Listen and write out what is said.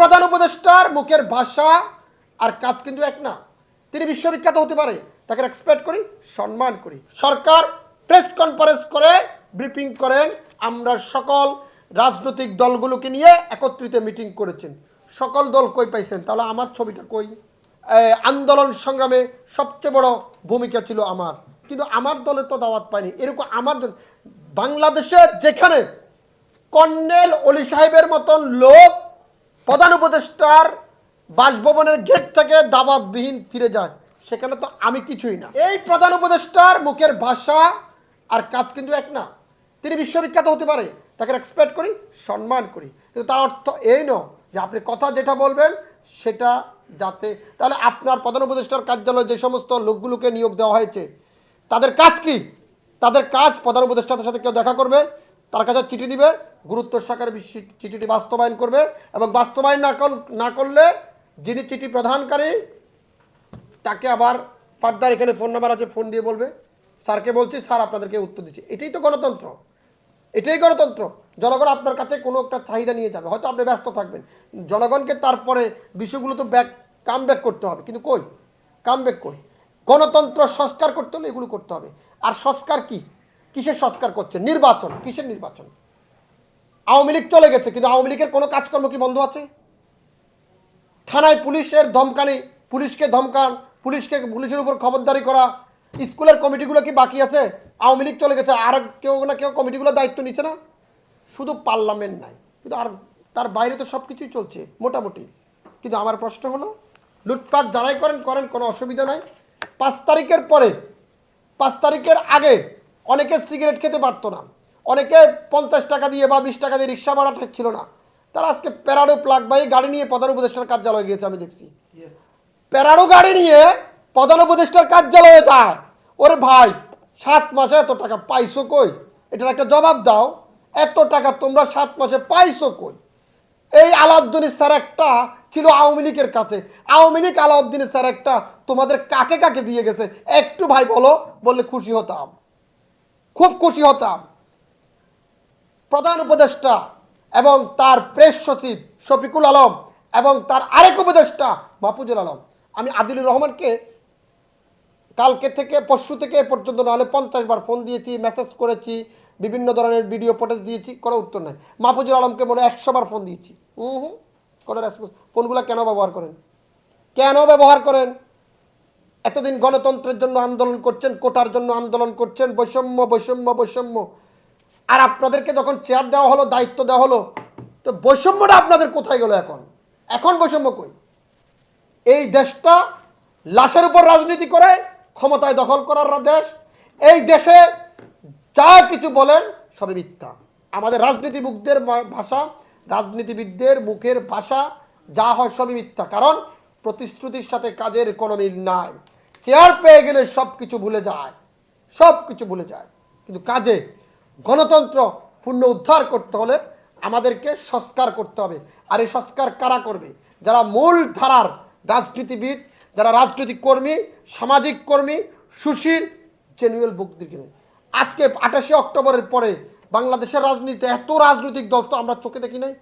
প্রধান উপদেষ্টার মুখের ভাষা আর কাজ কিন্তু এক না। তিনি বিশ্ববিখ্যাত হতে পারে, তাকে এক্সপেক্ট করি, সম্মান করি। সরকার প্রেস কনফারেন্স করে ব্রিফিং করেন। আমরা সকল রাজনৈতিক দলগুলোকে নিয়ে একত্রিত মিটিং করেছেন। সকল দল কই পাইছেন? তাহলে আমার ছবিটা কই? আন্দোলন সংগ্রামে সবচেয়ে বড় ভূমিকা ছিল আমার। কিন্তু আমার দলে তো দাওয়াত পায়নি এরকম আমার বাংলাদেশে যেখানে কর্নেল অলি সাহেবের মতন লোক প্রধান উপদেষ্টার বাসভবনের গেট থেকে দাবাতবিহীন ফিরে যায়। সেখানে তো আমি কিছুই না। এই প্রধান উপদেষ্টার মুখের ভাষা আর কাজ কিন্তু এক না। তিনি বিশ্ববিখ্যাত হতে পারে, তাকে এক্সপেক্ট করি, সম্মান করি। কিন্তু তার অর্থ এই নয় যে আপনি কথা যেটা বলবেন, সেটা যাতে তাহলে আপনার প্রধান উপদেষ্টার কার্যালয়ে যে সমস্ত লোকগুলোকে নিয়োগ দেওয়া হয়েছে, তাদের কাজ কি? তাদের কাজ প্রধান উপদেষ্টাদের সাথে কেউ দেখা করবে, তার কাছে চিঠি দিবে গুরুত্ব সহকারে চিঠিটি বাস্তবায়ন করবে এবং বাস্তবায়ন না না করলে যিনি চিঠি প্রদানকারী, তাকে আবার ফার্দার এখানে ফোন নাম্বার আছে, ফোন দিয়ে বলবে। স্যারকে বলছি, স্যার, আপনাদেরকে উত্তর দিচ্ছি। এটাই তো গণতন্ত্র। এটাই গণতন্ত্র। জনগণ আপনার কাছে কোনো একটা চাহিদা নিয়ে যাবে। হয়তো আপনি ব্যস্ত থাকবেন। জনগণকে তারপরে বিষয়গুলো তো ব্যাক কাম ব্যাক করতে হবে। কিন্তু কই? কাম ব্যাক কই? গণতন্ত্র সংস্কার করতে হলে এগুলো করতে হবে। আর সংস্কার কি? কিসের সংস্কার করছে? নির্বাচন। কিসের নির্বাচন? আওয়ামী লীগ চলে গেছে, কিন্তু আওয়ামী লীগের কোনো কাজকর্ম কি বন্ধ আছে? থানায় পুলিশের ধমকানি, পুলিশকে ধমকান, পুলিশকে, পুলিশের উপর খবরদারি করা, স্কুলের কমিটিগুলো কি বাকি আছে? আওয়ামী লীগ চলে গেছে, আর কেউ না কেউ কমিটিগুলো দায়িত্ব নিছে না? শুধু পার্লামেন্ট নাই, কিন্তু আর তার বাইরে তো সব কিছুই চলছে, মোটামুটি। কিন্তু আমার প্রশ্ন হলো, লুটপাট যারাই করেন করেন, কোনো অসুবিধা নাই। পাঁচ তারিখের পরে, পাঁচ তারিখের আগে অনেকে সিগারেট খেতে পারতো না। অনেকে পঞ্চাশ টাকা দিয়ে বা বিশ টাকা দিয়ে রিক্সা ভাড়া ছিল না। তারা আজকে প্যারাডো প্লাগ বাই গাড়ি নিয়ে প্রধান উপদেষ্টার কার্যালয়ে গিয়েছে আমি দেখছি। প্যারাডো গাড়ি নিয়ে প্রধান উপদেষ্টার কার্যালয়ে যায়। ওরে ভাই সাত মাসে এত টাকা পাইছো কই? এটার একটা জবাব দাও। এত টাকা তোমরা সাত মাসে পাইছো কই? এই আলাউদ্দিন স্যার একটা ছিল আওয়ামী লীগের কাছে। আওয়ামী লীগ আলাউদ্দিন স্যার একটা তোমাদের কাকে কাকে দিয়ে গেছে? একটু ভাই বলো বললে খুশি হতাম। খুব খুশি হতাম। প্রধান উপদেষ্টা এবং তার প্রেস সচিব শফিকুল আলম এবং তার আরেক উপদেষ্টা মাহফুজুল আলম। আমি আদিলুর রহমানকে কালকে থেকে, পরশু থেকে পর্যন্ত নাহলে পঞ্চাশ বার ফোন দিয়েছি, মেসেজ করেছি, বিভিন্ন ধরনের ভিডিও ফুটেজ দিয়েছি, কোনো উত্তর নাই। মাহফুজুল আলমকে মনে একশো বার ফোন দিয়েছি। হুম হুম, কোনো রেসপন্স ফোনগুলো কেন ব্যবহার করেন? কেন ব্যবহার করেন? এতদিন গণতন্ত্রের জন্য আন্দোলন করছেন, কোটার জন্য আন্দোলন করছেন, বৈষম্য বৈষম্য বৈষম্য। আর আপনাদেরকে যখন চেয়ার দেওয়া হলো, দায়িত্ব দেওয়া হলো, তো বৈষম্যটা আপনাদের কোথায় গেল এখন? এখন বৈষম্য কই? এই দেশটা লাশের উপর রাজনীতি করে, ক্ষমতায় দখল করার দেশ। এই দেশে যা কিছু বলেন, সবই মিথ্যা। আমাদের রাজনীতিবিদদের ভাষা, রাজনীতিবিদদের মুখের ভাষা, যা হয় সবই মিথ্যা। কারণ প্রতিশ্রুতির সাথে কাজের কোনো মিল নাই। চেয়ার পেয়ে গেলে সব কিছু ভুলে যায়। সব কিছু ভুলে যায়। কিন্তু কাজে গণতন্ত্র পূর্ণ উদ্ধার করতে হলে আমাদেরকে সংস্কার করতে হবে। আর এই সংস্কার কারা করবে? যারা মূল ধারার রাজনীতিবিদ, যারা রাজনৈতিক কর্মী, সামাজিক কর্মী, সুশীল জেনুয়েল বুকদিকে আজকে আঠাশে অক্টোবরের পরে বাংলাদেশের রাজনীতিতে এত রাজনৈতিক দল তো আমরা চোখে দেখি নাই।